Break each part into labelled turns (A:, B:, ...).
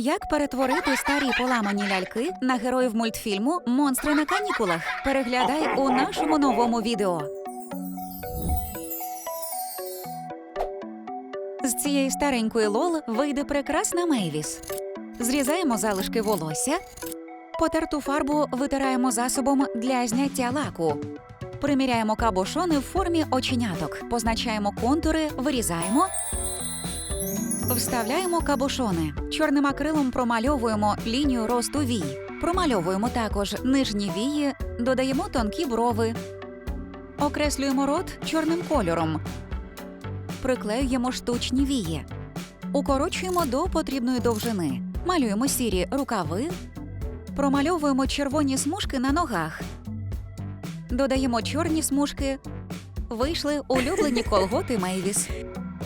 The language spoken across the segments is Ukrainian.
A: Як перетворити старі поламані ляльки на героїв мультфільму Монстри на канікулах? Переглядай у нашому новому відео. З цієї старенької лол вийде прекрасна Мейвіс. Зрізаємо залишки волосся. Потерту фарбу витираємо засобом для зняття лаку. Приміряємо кабошони в формі оченяток, позначаємо контури, вирізаємо. Вставляємо кабошони. Чорним акрилом промальовуємо лінію росту вій. Промальовуємо також нижні вії, додаємо тонкі брови. Окреслюємо рот чорним кольором. Приклеюємо штучні вії. Укорочуємо до потрібної довжини. Малюємо сірі рукави. Промальовуємо червоні смужки на ногах. Додаємо чорні смужки. Вийшли улюблені колготи Мейвіс.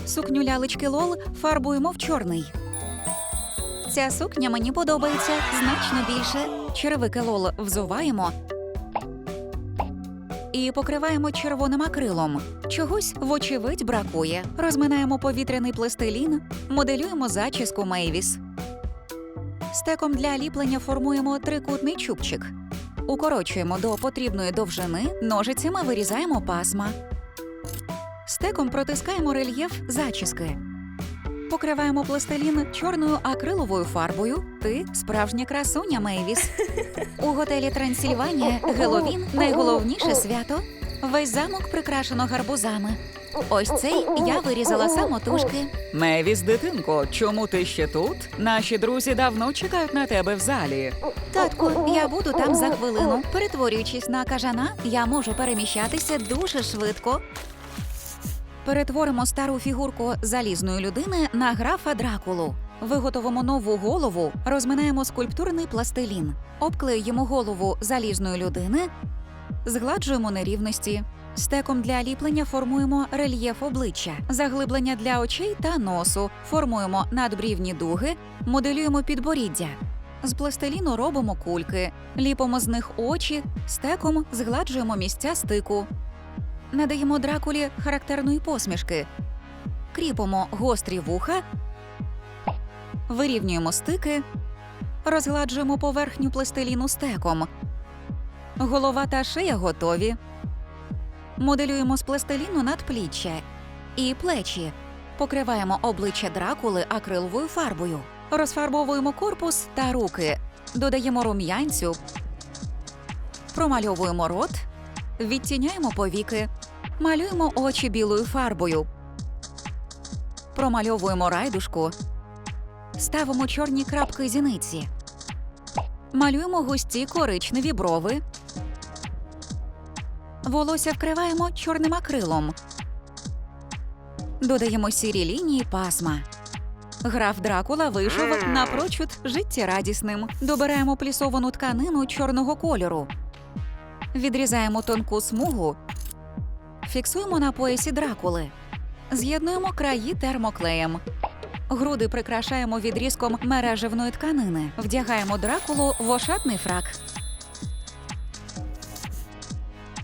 A: Сукню лялечки Лол фарбуємо в чорний. Ця сукня мені подобається значно більше. Черевики Лол взуваємо і покриваємо червоним акрилом. Чогось, вочевидь, бракує. Розминаємо повітряний пластилін, моделюємо зачіску Мейвіс. Стеком для ліплення формуємо трикутний чубчик. Укорочуємо до потрібної довжини, ножицями вирізаємо пасма. Стеком протискаємо рельєф зачіски. Покриваємо пластилін чорною акриловою фарбою. Ти справжня красуня Мейвіс. У готелі Трансильванія Геловін найголовніше свято. Весь замок прикрашено гарбузами. Ось цей я вирізала самотужки.
B: Мевіс, дитинко, чому ти ще тут? Наші друзі давно чекають на тебе в залі.
A: Татку, я буду там за хвилину. Перетворюючись на кажана, я можу переміщатися дуже швидко. Перетворимо стару фігурку залізної людини на графа Дракулу. Виготовимо нову голову, розминаємо скульптурний пластилін, обклеюємо голову залізної людини, згладжуємо нерівності. Стеком для ліплення формуємо рельєф обличчя, заглиблення для очей та носу, формуємо надбрівні дуги, моделюємо підборіддя. З пластиліну робимо кульки, ліпимо з них очі, стеком згладжуємо місця стику. Надаємо дракулі характерної посмішки. Кріпимо гострі вуха, вирівнюємо стики, розгладжуємо поверхню пластиліну стеком. Голова та шия готові. Моделюємо з пластиліну надпліччя і плечі. Покриваємо обличчя дракули акриловою фарбою. Розфарбовуємо корпус та руки. Додаємо рум'янцю. Промальовуємо рот. Відтіняємо повіки. Малюємо очі білою фарбою. Промальовуємо райдушку. Ставимо чорні крапки зіниці. Малюємо густі коричневі брови. Волосся вкриваємо чорним акрилом. Додаємо сірі лінії пасма. Граф Дракула вийшов напрочуд життєрадісним. Добираємо плісовану тканину чорного кольору. Відрізаємо тонку смугу. Фіксуємо на поясі дракули. З'єднуємо краї термоклеєм. Груди прикрашаємо відрізком мережевної тканини. Вдягаємо дракулу в ошатний фрак.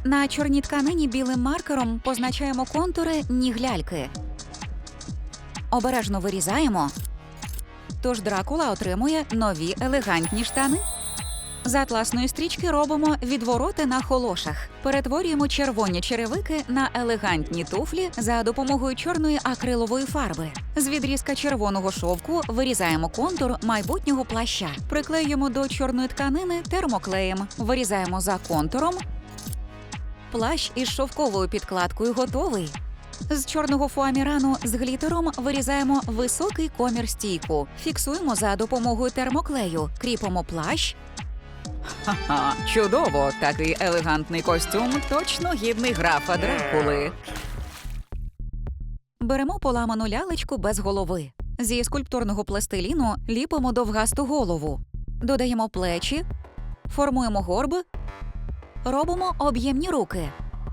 A: На чорній тканині білим маркером позначаємо контури ніг ляльки. Обережно вирізаємо. Тож дракула отримує нові елегантні штани. З атласної стрічки робимо відвороти на холошах. Перетворюємо червоні черевики на елегантні туфлі за допомогою чорної акрилової фарби. З відрізка червоного шовку вирізаємо контур майбутнього плаща. Приклеюємо до чорної тканини термоклеєм. Вирізаємо за контуром. Плащ із шовковою підкладкою готовий. З чорного фуамірану з глітером вирізаємо високий комір стійку. Фіксуємо за допомогою термоклею, кріпимо плащ,
B: Ха-ха, чудово! Такий елегантний костюм. Точно гідний графа Дракули.
A: Беремо поламану лялечку без голови. Зі скульптурного пластиліну ліпимо довгасту голову. Додаємо плечі, формуємо горб, робимо об'ємні руки,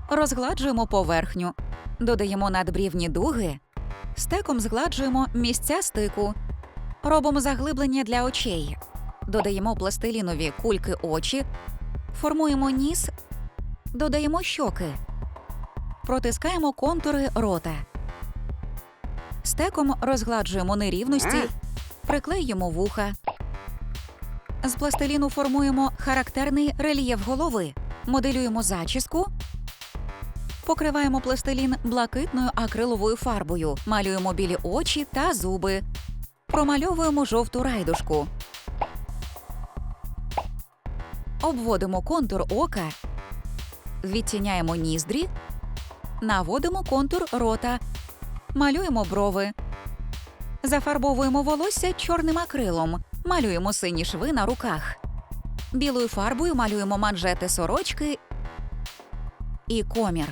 A: розгладжуємо поверхню, додаємо надбрівні дуги, стеком згладжуємо місця стику, робимо заглиблення для очей, додаємо пластилінові кульки очі, формуємо ніс, додаємо щоки, протискаємо контури рота. Стеком розгладжуємо нерівності, приклеюємо вуха, З пластиліну формуємо характерний рельєф голови, моделюємо зачіску, покриваємо пластилін блакитною акриловою фарбою, малюємо білі очі та зуби, промальовуємо жовту райдушку. Обводимо контур ока, відтіняємо ніздрі, наводимо контур рота, малюємо брови, зафарбовуємо волосся чорним акрилом, малюємо сині шви на руках. Білою фарбою малюємо манжети сорочки і комір.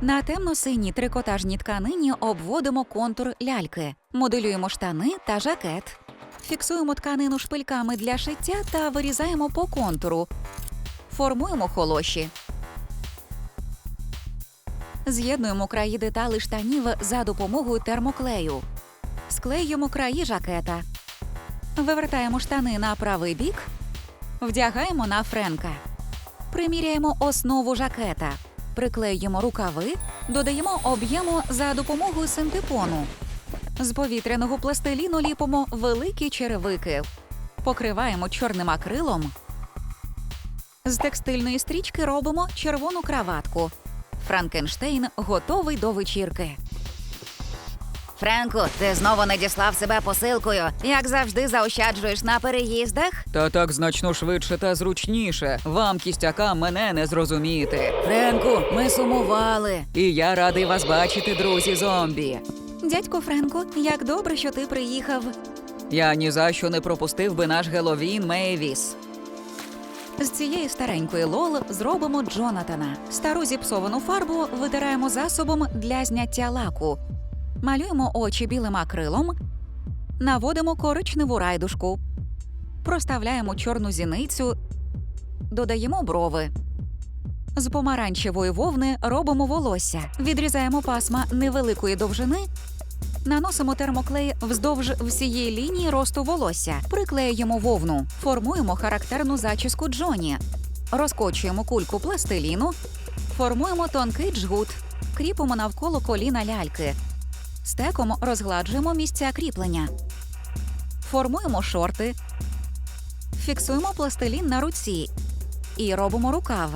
A: На темно-синій трикотажній тканині обводимо контур ляльки, моделюємо штани та жакет. Фіксуємо тканину шпильками для шиття та вирізаємо по контуру. Формуємо холоші. З'єднуємо краї деталей штанів за допомогою термоклею. Склеюємо краї жакета. Вивертаємо штани на правий бік. Вдягаємо на френка. Приміряємо основу жакета. Приклеюємо рукави, додаємо об'єму за допомогою синтепону. З повітряного пластиліну ліпимо великі черевики. Покриваємо чорним акрилом. З текстильної стрічки робимо червону краватку. Франкенштейн готовий до вечірки. Френку, ти знову надіслав себе посилкою. Як завжди, заощаджуєш на переїздах.
B: Та так значно швидше та зручніше. Вам, кістякам, мене не зрозуміти. Френку, ми сумували. І я радий вас бачити, друзі зомбі.
A: Дядько Френку, як добре, що ти приїхав.
B: Я ні за що не пропустив би наш Геловін Мейвіс.
A: З цієї старенької лол зробимо Джонатана. Стару зіпсовану фарбу витираємо засобом для зняття лаку. Малюємо очі білим акрилом, наводимо коричневу райдушку, проставляємо чорну зіницю, додаємо брови. З помаранчевої вовни робимо волосся, відрізаємо пасма невеликої довжини, наносимо термоклей вздовж всієї лінії росту волосся, приклеюємо вовну, формуємо характерну зачіску Джоні, розкочуємо кульку пластиліну, формуємо тонкий джгут, кріпимо навколо коліна ляльки. Стеком розгладжуємо місця кріплення. Формуємо шорти, фіксуємо пластилін на руці і робимо рукав.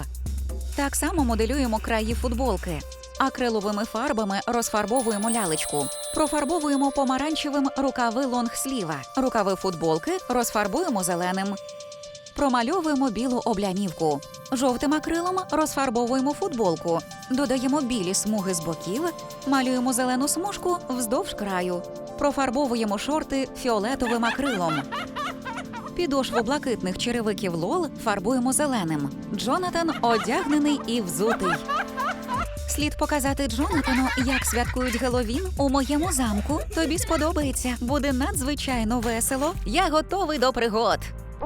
A: Так само моделюємо краї футболки. Акриловими фарбами розфарбовуємо лялечку. Профарбовуємо помаранчевим рукави лонгсліва. Рукави футболки розфарбуємо зеленим. Промальовуємо білу облямівку. Жовтим акрилом розфарбовуємо футболку. Додаємо білі смуги з боків, малюємо зелену смужку вздовж краю. Профарбовуємо шорти фіолетовим акрилом. Підошву блакитних черевиків лол фарбуємо зеленим. Джонатан одягнений і взутий. Слід показати Джонатану, як святкують Геловін у моєму замку. Тобі сподобається. Буде надзвичайно весело. Я готовий до пригод.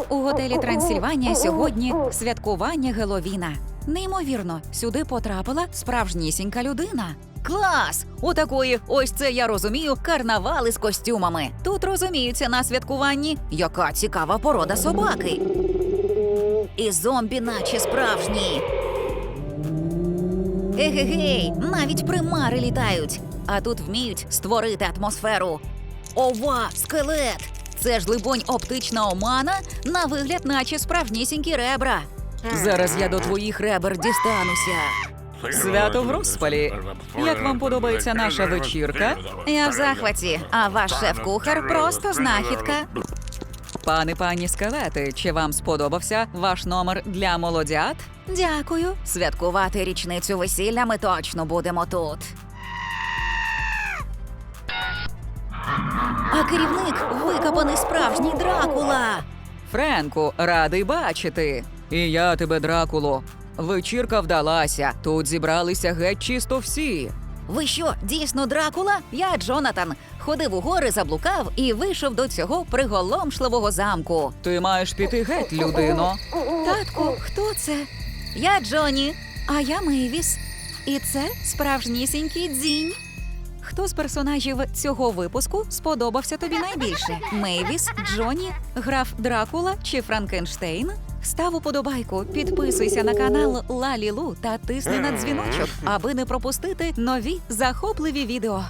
A: У готелі Трансильванія сьогодні святкування Геловіна. Неймовірно, сюди потрапила справжнісінька людина. Клас! У такої, ось це я розумію, карнавали з костюмами. Тут розуміються на святкуванні, яка цікава порода собаки. І зомбі, наче справжні. Егегей, навіть примари літають, а тут вміють створити атмосферу. Ова, скелет! Це ж, либонь, оптична омана на вигляд, наче справжнісінькі ребра. Зараз я до твоїх ребер дістануся.
B: Свято в розпалі. Як вам подобається наша вечірка?
A: Я в захваті, а ваш шеф-кухар просто знахідка.
B: Пане пані скелети, чи вам сподобався ваш номер для молодят?
A: Дякую. Святкувати річницю весілля ми точно будемо тут. А керівник викопаний справжній Дракула.
B: Френку, радий бачити. І я тебе, Дракуло. Вечірка вдалася. Тут зібралися геть чисто всі.
A: Ви що, дійсно Дракула? Я Джонатан. Ходив у гори, заблукав і вийшов до цього приголомшливого замку.
B: Ти маєш піти геть, людино.
A: Татку, хто це? Я Джоні, а я Мейвіс. І це справжнісінький дзінь. Хто з персонажів цього випуску сподобався тобі найбільше? Мейвіс, Джоні, граф Дракула чи Франкенштейн? Став уподобайку, підписуйся на канал Лалілу та тисни на дзвіночок, аби не пропустити нові захопливі відео.